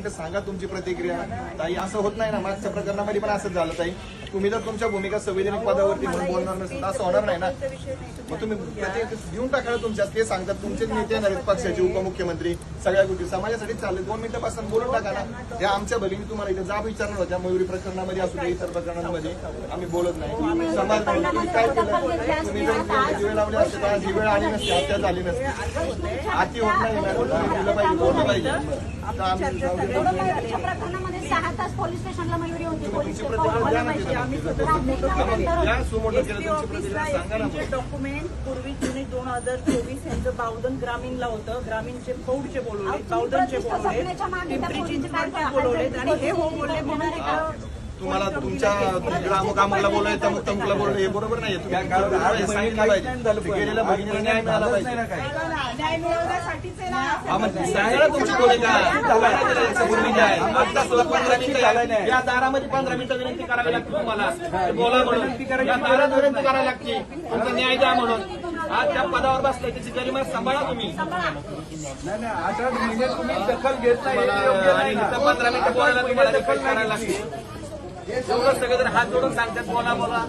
मिनिटं सांगा तुमची प्रतिक्रिया. ताई असं होत नाही ना. मागच्या प्रकरणामध्ये पण असंच झालं ताई. तुम्ही जर तुमच्या भूमिका संविधानिक पदावरती म्हणून बोलणार नसेल असं होणार नाही ना. मग तुम्ही देऊन टाका ना तुमच्यात ते सांगतात. तुमचेच नेते येणार आहेत पक्षाचे उपमुख्यमंत्री सगळ्या गोष्टी. समाजासाठी चालले. दोन मिनिटं पासून बोलून टाका ना. त्या आमच्या भगिनी तुम्हाला इथे जाब विचारणार होत्या. मयुरी प्रकरणामध्ये असू दे इतर प्रकरणांमध्ये. आम्ही बोलत नाही. समाज काय केलं? तुम्ही जर दिवे लावले असते? तर आज ही वेळ आली नसती. हत्या झाली नसती. आती होत नाही दिलं पाहिजे बोललं पाहिजे. आम्ही सहा तास पोलीस स्टेशनला मयुरी होती. पोलीस डॉक्युमेंट पूर्वी जुने दोन हजार चोवीस यांचं बावधन ग्रामीणला होतं. ग्रामीणचे पौडचे बोलवले बावधनचे बोलवले पिंपरीचे बोलवलेत आणि हे हो बोलले म्हणून तुम्हाला तुमच्या ग्रामकामाला बोलायचं तमुक तमुकला बोलणं हे बरोबर नाही तुम्ही सांगितलं पाहिजे. गेलेल्या भगिनीला न्याय मिळाला पाहिजे. तुमची भूमिका भूमिका आहे आत्ता सुद्धा पंधरा मिनिटं. या दारामध्ये पंधरा मिनिटं विनंती करावी लागते तुम्हाला. ते बोला म्हणून. या दारात विनंती करावी लागते. तुमचा न्याय द्या म्हणून. आज त्या पदावर बसलाय त्याची गरिमा सांभाळा तुम्ही. अठरा महिने तुम्ही दखल घेत नाही नाही पंधरा मिनिटं बोलायला तुम्हाला दखल करायला लागते. एवढं हात जोडून सांगतात बोला बोला.